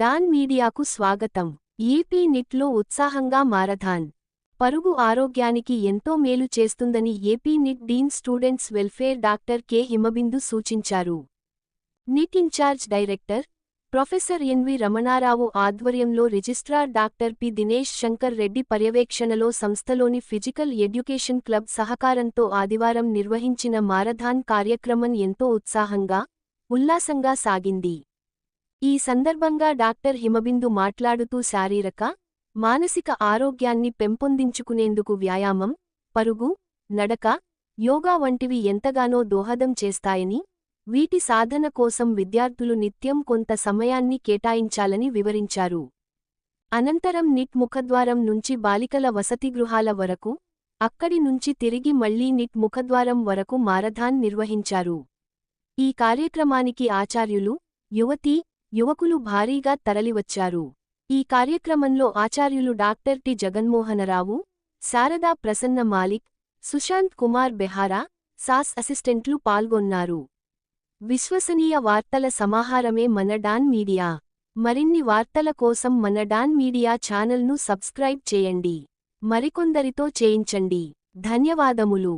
Don మీడియాకు స్వాగతం. AP నిట్లో ఉత్సాహంగా మారథాన్. పరుగు ఆరోగ్యానికి ఎంతో మేలు చేస్తుందని AP NIT dean students welfare doctor K. Himabindu సూచించారు. NIT in charge director professor NV Ramana Rao ఆధ్వర్యంలో registrar doctor P. Dinesh Shankar Reddy పర్యవేక్షణలో సంస్థలోని ఫిజికల్ ఎడ్యుకేషన్ క్లబ్ సహకారంతో ఆదివారం నిర్వహించిన మారథాన్ కార్యక్రమం ఎంతో ఉత్సాహంగా ఉల్లాసంగా సాగింది. ఈ సందర్భంగా డాక్టర్ హిమబిందు మాట్లాడుతూ శారీరక మానసిక ఆరోగ్యాన్ని పెంపొందించుకునేందుకు వ్యాయామం పరుగు నడక యోగా వంటివి ఎంతగానో దోహదం చేస్తాయని వీటి సాధన కోసం విద్యార్థులు నిత్యం కొంత సమయాన్ని కేటాయించాలని వివరించారు. అనంతరం నిట్ ముఖద్వారం నుంచి బాలికల వసతిగృహాల వరకు అక్కడి నుంచి తిరిగి మళ్ళీ నిట్ ముఖద్వారం వరకు మారథాన్ నిర్వహించారు. ఈ కార్యక్రమానికి ఆచార్యులు యువతీ యువకులు భారీగా తరలివచ్చారు. ఈ కార్యక్రమంలో ఆచార్యులు డాక్టర్ టి. జగన్మోహనరావు శారదా ప్రసన్న మాలిక్ సుశాంత్ కుమార్ బెహారా సాస్ అసిస్టెంట్లు పాల్గొన్నారు. విశ్వసనీయ వార్తల సమాహారమే మన డాన్ మీడియా. మరిన్ని వార్తల కోసం మన డాన్ మీడియా ఛానల్ను సబ్స్క్రైబ్ చేయండి. మరికొందరితో చేయించండి. ధన్యవాదములు.